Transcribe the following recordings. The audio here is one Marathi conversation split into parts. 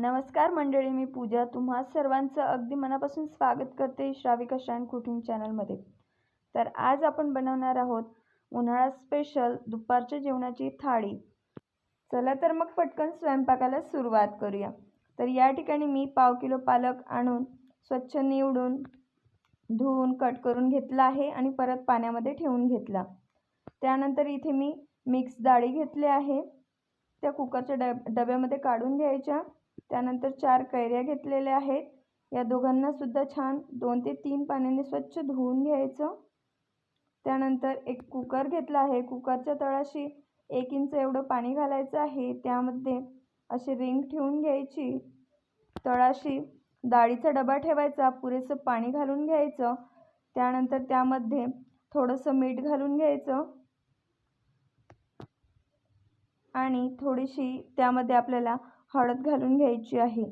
नमस्कार मंडळी मी पूजा. तुम्हा सर्वांचं अगदी मनापासून स्वागत करते श्राविका स्टँड कुकिंग चॅनलमध्ये. तर आज आपण बनवणार आहोत उन्हाळा स्पेशल दुपारच्या जेवणाची थाळी. चला तर मग पटकन स्वयंपाकाला सुरुवात करूया. तर या ठिकाणी मी पाव किलो पालक आणून स्वच्छ निवडून धुवून कट करून घेतला आहे आणि परत पाण्यामध्ये ठेवून घेतला. त्यानंतर इथे मी मिक्स डाळी घेतली आहे. त्या कुकरच्या डब डब्यामध्ये काढून घ्यायच्या. त्यानंतर चार कैऱ्या घेतलेल्या आहेत. या दोघांना सुद्धा छान दोन ते तीन पाण्याने स्वच्छ धुवून घ्यायचं. त्यानंतर एक कुकर घेतला आहे. कुकरच्या तळाशी एक इंच एवढं पाणी घालायचं आहे. त्यामध्ये अशी रिंग ठेवून घ्यायची. तळाशी डाळीचा डबा ठेवायचा. पुरेसं पाणी घालून घ्यायचं. त्यानंतर त्यामध्ये थोडंसं मीठ घालून घ्यायचं. आणि थोडीशी त्यामध्ये आपल्याला हळद घालून घ्यायची आहे.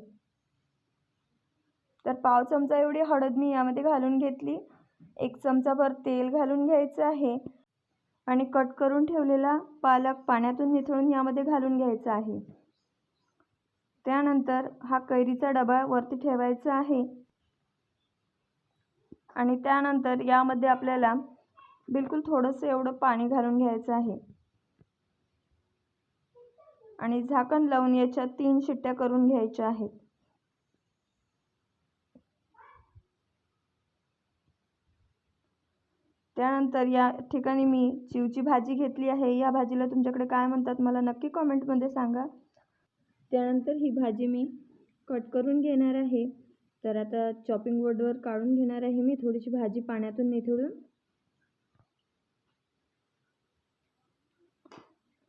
तर पाव चमचा एवढी हळद मी यामध्ये घालून घेतली. एक चमचाभर तेल घालून घ्यायचं आहे. आणि कट करून ठेवलेला पालक पाण्यातून निथळून यामध्ये घालून घ्यायचा आहे. त्यानंतर हा कैरीचा डबा वरती ठेवायचा आहे. आणि त्यानंतर यामध्ये आपल्याला बिलकुल थोडंसं एवढं पाणी घालून घ्यायचं आहे. आणि झाकण लावून याच्या तीन शिट्ट्या करून घ्यायच्या आहेत. त्यानंतर या ठिकाणी मी चिवची भाजी घेतली आहे. या भाजीला तुमच्याकडे काय म्हणतात मला नक्की कॉमेंटमध्ये सांगा. त्यानंतर ही भाजी मी कट करून घेणार आहे. तर आता चॉपिंग बोर्डवर काढून घेणार आहे मी. थोडीशी भाजी पाण्यातून निथळून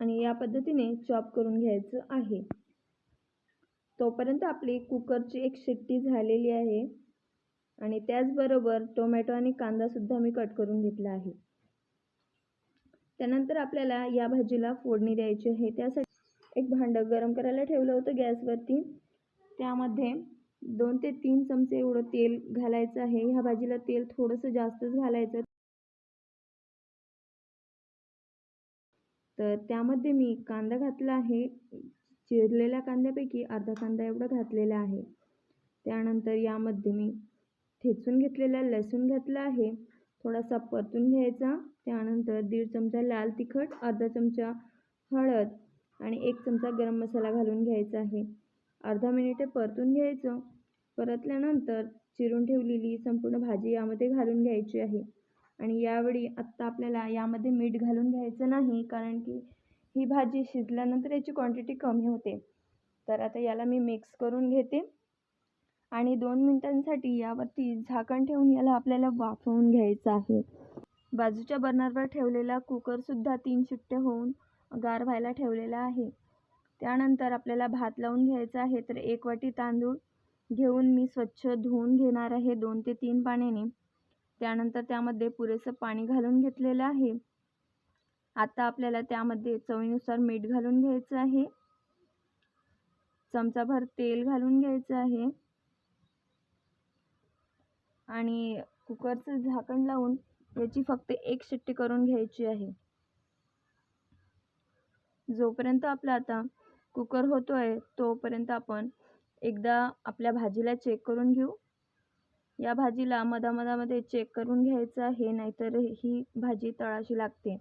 आणि या पद्धतीने चॉप करून घ्यायचं आहे. तोपर्यंत आपली कुकरची एक शिट्टी झालेली आहे. आणि त्याचबरोबर टोमॅटो आणि कांदासुद्धा मी कट करून घेतला आहे. त्यानंतर आपल्याला या भाजीला फोडणी द्यायची आहे. त्यासाठी एक भांडं गरम करायला ठेवलं होतं गॅसवरती. त्यामध्ये दोन ते तीन चमचे एवढं तेल घालायचं आहे. ह्या भाजीला तेल थोडंसं जास्तच घालायचं. तर त्यामध्ये मी कांदा घातला आहे. चिरलेल्या कांद्यापैकी अर्धा कांदा एवढा घातलेला आहे. त्यानंतर यामध्ये मी ठेचून घेतलेला लसूण घातला आहे. थोडासा परतून घ्यायचा. त्यानंतर दीड चमचा लाल तिखट अर्धा चमचा हळद आणि एक चमचा गरम मसाला घालून घ्यायचा आहे. अर्धा मिनिटे परतून घ्यायचं. परतल्यानंतर चिरून ठेवलेली संपूर्ण भाजी यामध्ये घालून घ्यायची आहे. आणि यावेळी आत्ता आपल्याला यामध्ये मीठ घालून घ्यायचं नाही कारण की ही भाजी शिजल्यानंतर याची क्वांटिटी कमी होते. तर आता याला मी मिक्स करून घेते. आणि दोन मिनटांसाठी यावरती झाकण ठेवून याला आपल्याला वाफवून घ्यायचं आहे. बाजूच्या बर्नरवर ठेवलेला कुकरसुद्धा तीन शिट्टे होऊन गार व्हायला ठेवलेला आहे. त्यानंतर आपल्याला भात लावून घ्यायचा आहे तर एक वाटी तांदूळ घेऊन मी स्वच्छ धुवून घेणार आहे दोन ते तीन पाण्याने. त्यानंतर त्यामध्ये पुरेसं पाणी घालून घेतलेलं आहे. आता आपल्याला त्यामध्ये चवीनुसार मीठ घालून घ्यायचं आहे. चमचाभर तेल घालून घ्यायचं आहे. आणि कुकरचं झाकण लावून याची फक्त एक शिट्टी करून घ्यायची आहे. जोपर्यंत आपला आता कुकर होतो आहे तोपर्यंत आपण एकदा आपल्या भाजीला चेक करून घेऊ. या भाजीला मधामधामध्ये चेक करून घ्यायचं आहे नाहीतर ही भाजी तळाशी लागते.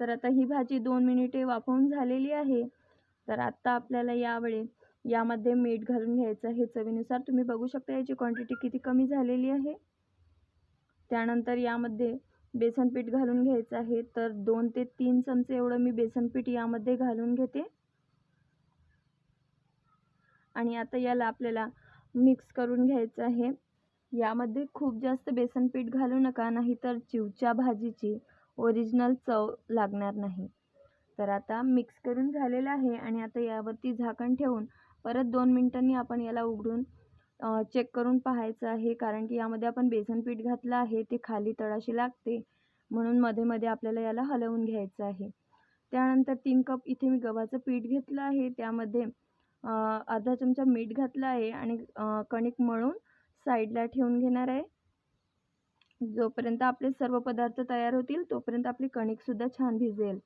तर आता ही भाजी दोन मिनिटे वाफवून झालेली आहे. तर आत्ता आपल्याला यावेळी यामध्ये मीठ घालून घ्यायचं आहे. चवीनुसार तुम्ही बघू शकता याची क्वांटिटी किती कमी झालेली आहे. त्यानंतर यामध्ये बेसन पीठ घालून घ्यायचं आहे. तर दोन ते तीन चमचे एवढं मी बेसन पीठ यामध्ये घालून घेते. आणि आता याला आपल्याला मिक्स करून घ्यायचं आहे. यामध्ये खूप जास्त बेसन पीठ घालू नका नाहीतर चिवच्या भाजीची ओरिजिनल चव लागणार नाही. तर आता मिक्स करून झालेलं आहे आणि आता यावरती झाकण ठेवून परत दोन मिनटांनी आपण याला उघडून चेक करून पाहायचं आहे. कारण की यामध्ये आपण बेसन पीठ घातलं आहे ते खाली तळाशी लागते. म्हणून मध्ये मध्ये आपल्याला याला हलवून घ्यायचं आहे. त्यानंतर तीन कप इथे मी गव्हाचं पीठ घेतलं आहे. त्यामध्ये अर्धा चमचा मीठ घातलं आहे आणि कणिक मळून साईडला ठेवून घेणार आहे. जोपर्यंत आपले सर्व पदार्थ तयार होतील तोपर्यंत आपली कणिकसुद्धा छान भिजेल.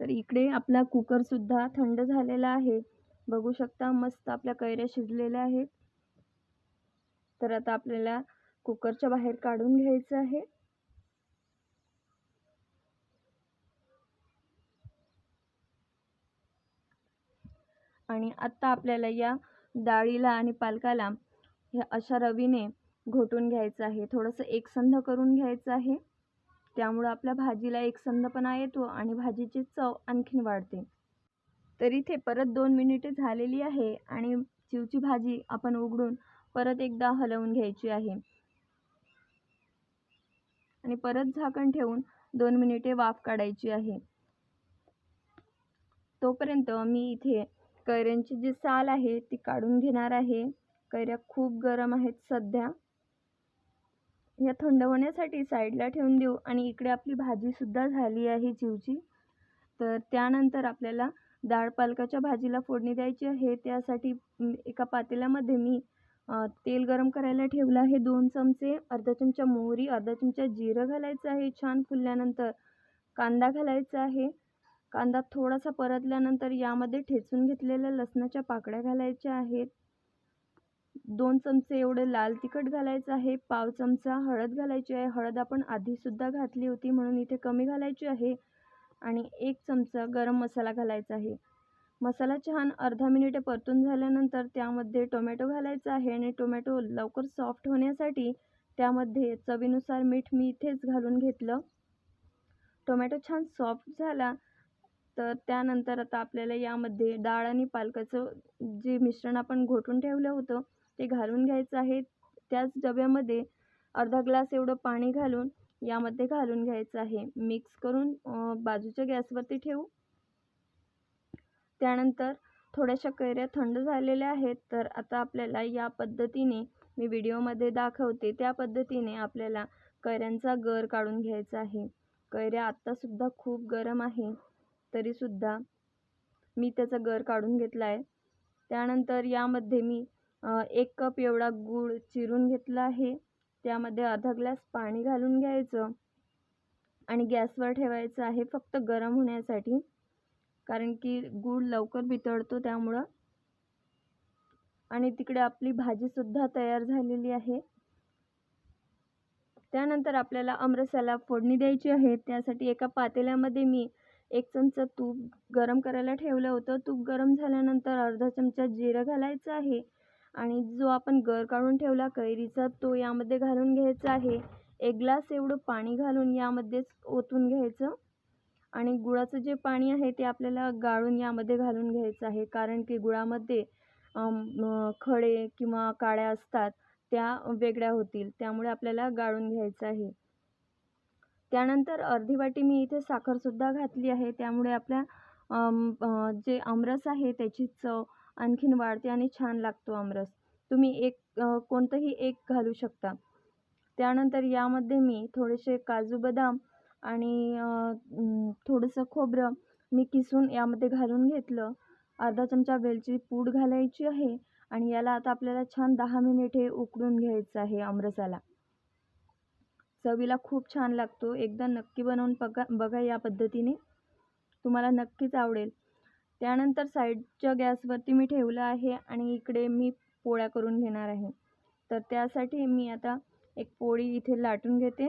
तर इकडे आपला कुकरसुद्धा थंड झालेला आहे. बघू शकता मस्त आपल्या कैऱ्या शिजलेल्या आहेत. तर आता आपल्याला कुकरच्या बाहेर काढून घ्यायचं आहे. आणि आत्ता आपल्याला या डाळीला आणि पालकाला ह्या अशा रवीने घोटून घ्यायचं आहे. थोडंसं एकसंध करून घ्यायचं आहे. त्यामुळं आपल्या भाजीला एकसंधपणा येतो आणि भाजीची चव आणखीन वाढते. तर इथे परत दोन मिनिटे झालेली आहे आणि चिवची भाजी आपण उघडून परत एकदा हलवून घ्यायची आहे. आणि परत झाकण ठेवून दोन मिनिटे वाफ काढायची आहे. तोपर्यंत मी इथे कैऱ्यांची जी साल आहे ती काढून घेणार आहे. कैऱ्या खूप गरम आहेत सध्या. या थंड होण्यासाठी साईडला ठेवून देऊ आणि इकडे आपली भाजीसुद्धा झाली आहे चिवची तर त्यानंतर आपल्याला डाळ पालकाच्या भाजीला फोडणी द्यायची आहे. त्यासाठी एका पातेल्यामध्ये मी तेल गरम करायला ठेवलं आहे दोन चमचे. अर्धा चमचा मोहरी अर्धा चमचा जिरं घालायचं आहे छान फुलल्यानंतर. कांदा घालायचा आहे. कांदा थोडासा परतल्यानंतर यामध्ये ठेचून घेतलेल्या लसणाच्या पाकळ्या घालायच्या आहेत. दोन चमचे एवढे लाल तिखट घालायचं आहे. पाव चमचा हळद घालायची आहे. हळद आपण आधीसुद्धा घातली होती म्हणून इथे कमी घालायची आहे. आणि एक चमचा गरम मसाला घालायचा आहे. मसाला छान अर्धा मिनिटे परतून झाल्यानंतर त्यामध्ये टोमॅटो घालायचा आहे आणि टोमॅटो लवकर सॉफ्ट होण्यासाठी त्यामध्ये चवीनुसार मीठ मी इथेच घालून घेतलं. टोमॅटो छान सॉफ्ट झाला. तर त्यानंतर आता आपल्याला यामध्ये डाळ आणि पालकाचं जे मिश्रण आपण घोटून ठेवलं होतं ते घालून घ्यायचं आहे. त्याच डब्यामध्ये अर्धा ग्लास एवढं पाणी घालून यामध्ये घालून घ्यायचं आहे. मिक्स करून बाजूच्या गॅसवरती ठेवू. त्यानंतर थोड्याशा कैऱ्या थंड झालेल्या आहेत तर आता आपल्याला या पद्धतीने मी व्हिडिओमध्ये दाखवते त्या पद्धतीने आपल्याला कैऱ्यांचा गर काढून घ्यायचा आहे. कैऱ्या आत्तासुद्धा खूप गरम आहे. तरीसुद्धा मी त्याचा गर काढून घेतला आहे. त्यानंतर यामध्ये मी एक कप एवढा गूळ चिरून घेतला आहे. त्यामध्ये अर्धा ग्लास पाणी घालून घ्यायचं आणि गॅसवर ठेवायचं आहे फक्त गरम होण्यासाठी. कारण की गूळ लवकर वितळतो त्यामुळं. आणि तिकडे आपली भाजीसुद्धा तयार झालेली आहे. त्यानंतर आपल्याला आमरसाला फोडणी द्यायची आहे. त्यासाठी एका पातेल्यामध्ये मी एक चमचा तूप गरम करायला ठेवलं होतं. तूप गरम झाल्यानंतर अर्धा चमचा जिरं घालायचं आहे. आणि जो आपण गर काढून ठेवला कैरीचा तो यामध्ये घालून घ्यायचा आहे. एक ग्लास एवढं पाणी घालून यामध्येच ओतून घ्यायचं. आणि गुळाचं जे पाणी आहे ते आपल्याला गाळून यामध्ये घालून घ्यायचं आहे. कारण की गुळामध्ये खडे किंवा काळ्या असतात त्या वेगळ्या होतील. त्यामुळे आपल्याला गाळून घ्यायचं आहे. त्यानंतर अर्धी वाटी मी इथे साखरसुद्धा घातली आहे. त्यामुळे आपल्या जे आमरस आहे त्याची चव आणखीन वाढते आणि छान लागतो आमरस. तुम्ही एक कोणतंही एक घालू शकता. त्यानंतर यामध्ये मी थोडेसे काजू बदाम आणि थोडंसं खोबरं मी किसून यामध्ये घालून घेतलं. अर्धा चमचा वेलची पूड घालायची आहे आणि याला आता आपल्याला छान दहा मिनिटे उकडून घ्यायचं आहे आमरसाला. चवीला खूप छान लागतो. एकदा नक्की बनवून बघा बघा या पद्धतीने. तुम्हाला नक्कीच आवडेल. त्यानंतर साईडच्या गॅसवरती मी ठेवलं आहे आणि इकडे मी पोळ्या करून घेणार आहे. तर त्यासाठी मी आता एक पोळी इथे लाटून घेते.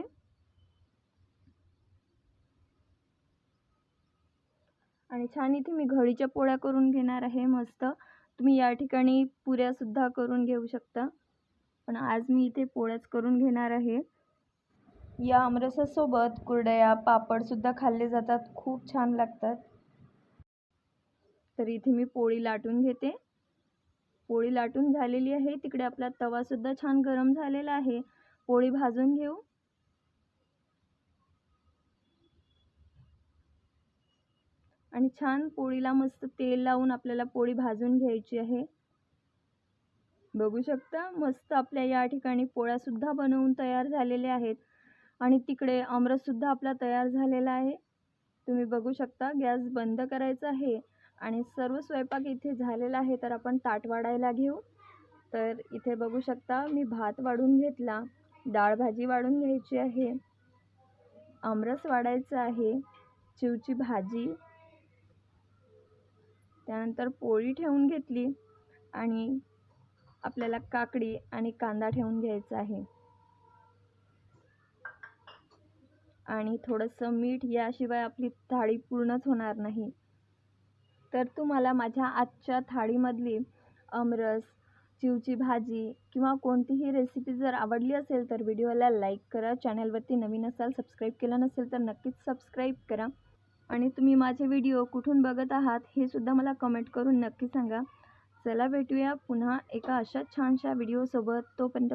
आणि छान इथे मी घडीच्या पोळ्या करून घेणार आहे. मस्त. तुम्ही या ठिकाणी पुऱ्यासुद्धा करून घेऊ शकता. पण आज मी इथे पोळ्याच करून घेणार आहे. या आमरसासोबत कुरडया पापडसुद्धा खाल्ले जातात. खूप छान लागतात. तर इथे मी पोळी लाटून घेते. पोळी लाटून झालेली आहे. तिकडे आपला तवासुद्धा छान गरम झालेला आहे. पोळी भाजून घेऊ. आणि छान पोळीला मस्त तेल लावून आपल्याला पोळी भाजून घ्यायची आहे. बघू शकता मस्त आपल्या या ठिकाणी पोळ्यासुद्धा बनवून तयार झालेल्या आहेत. आणि तिकडे आमरससुद्धा आपला तयार झालेला आहे. तुम्ही बघू शकता गॅस बंद करायचा आहे आणि सर्व स्वयंपाक इथे झालेला आहे तर आपण ताट वाढायला घेऊ. तर इथे बघू शकता मी भात वाढून घेतला डाळ भाजी वाढून घ्यायची आहे. आमरस वाढायचं आहे चिवची भाजी. त्यानंतर पोळी ठेवून घेतली आणि आपल्याला काकडी आणि कांदा ठेवून घ्यायचा आहे. आणि थोडंसं मीठ याशिवाय आपली थाळी पूर्णच होणार नाही. तर तुम्हाला माझ्या आजच्या थाळीमधली अमरस चिवची भाजी किंवा कोणतीही रेसिपी जर आवडली असेल तर व्हिडिओला लाईक करा. चॅनलवरती नवीन असाल सबस्क्राईब केलं नसेल तर नक्कीच सबस्क्राईब करा. आणि तुम्ही माझे व्हिडिओ कुठून बघत आहात हे सुद्धा मला कमेंट करून नक्की सांगा. चला भेटूया पुन्हा एका अशा छानशा व्हिडिओसोबत. तोपर्यंत